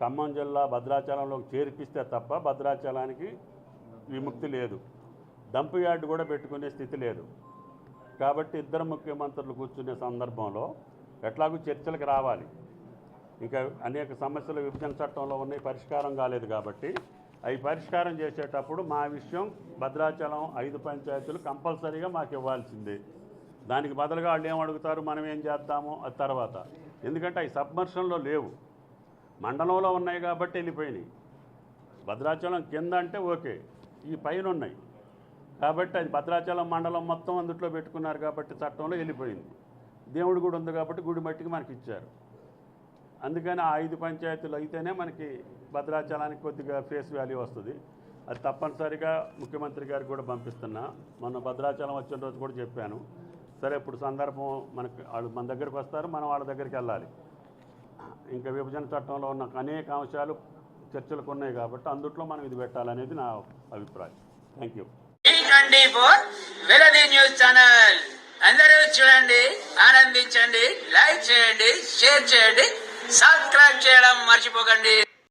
ఖమ్మం జిల్లా భద్రాచలంలోకి చేర్పిస్తే తప్ప భద్రాచలానికి విముక్తి లేదు. డంప్ యార్డు కూడా పెట్టుకునే స్థితి లేదు. కాబట్టి ఇద్దరు ముఖ్యమంత్రులు కూర్చునే సందర్భంలో ఎట్లాగూ చర్చలకు రావాలి. ఇంకా అనేక సమస్యలు విభజన చట్టంలో ఉన్నాయి పరిష్కారం కాలేదు కాబట్టి అవి పరిష్కారం చేసేటప్పుడు మా విషయం భద్రాచలం ఐదు పంచాయతీలు కంపల్సరీగా మాకు ఇవ్వాల్సిందే. దానికి బదులుగా వాళ్ళు ఏం అడుగుతారు మనం ఏం చేద్దాము అది తర్వాత. ఎందుకంటే అవి సబ్మర్షన్లో లేవు. మండలంలో ఉన్నాయి కాబట్టి వెళ్ళిపోయినాయి. భద్రాచలం కింద అంటే ఓకే ఈ పైన ఉన్నాయి. కాబట్టి అది భద్రాచలం మండలం మొత్తం అందుట్లో పెట్టుకున్నారు కాబట్టి చట్టంలో వెళ్ళిపోయింది. దేవుడు గుడి ఉంది కాబట్టి గుడి మట్టికి మనకి ఇచ్చారు. అందుకని ఆ ఐదు పంచాయతీలు అయితేనే మనకి భద్రాచలానికి కొద్దిగా ఫేస్ వాల్యూ వస్తుంది. అది తప్పనిసరిగా ముఖ్యమంత్రి గారికి కూడా పంపిస్తున్నా. మొన్న భద్రాచలం వచ్చిన రోజు కూడా చెప్పాను. సరే ఇప్పుడు సందర్భం మనకి వాళ్ళు మన దగ్గరికి వస్తారు మనం వాళ్ళ దగ్గరికి వెళ్ళాలి. ఇంకా విభజన చట్టంలో ఉన్న అనేక అంశాలు చర్చలకు ఉన్నాయి కాబట్టి అందుట్లో మనం ఇది పెట్టాలనేది నా అభిప్రాయం. Thank you for news channel. అందరూ చూడండి ఆనందించండి లైక్ చేయండి షేర్ చేయండి సబ్స్క్రైబ్ చేయడం మర్చిపోకండి.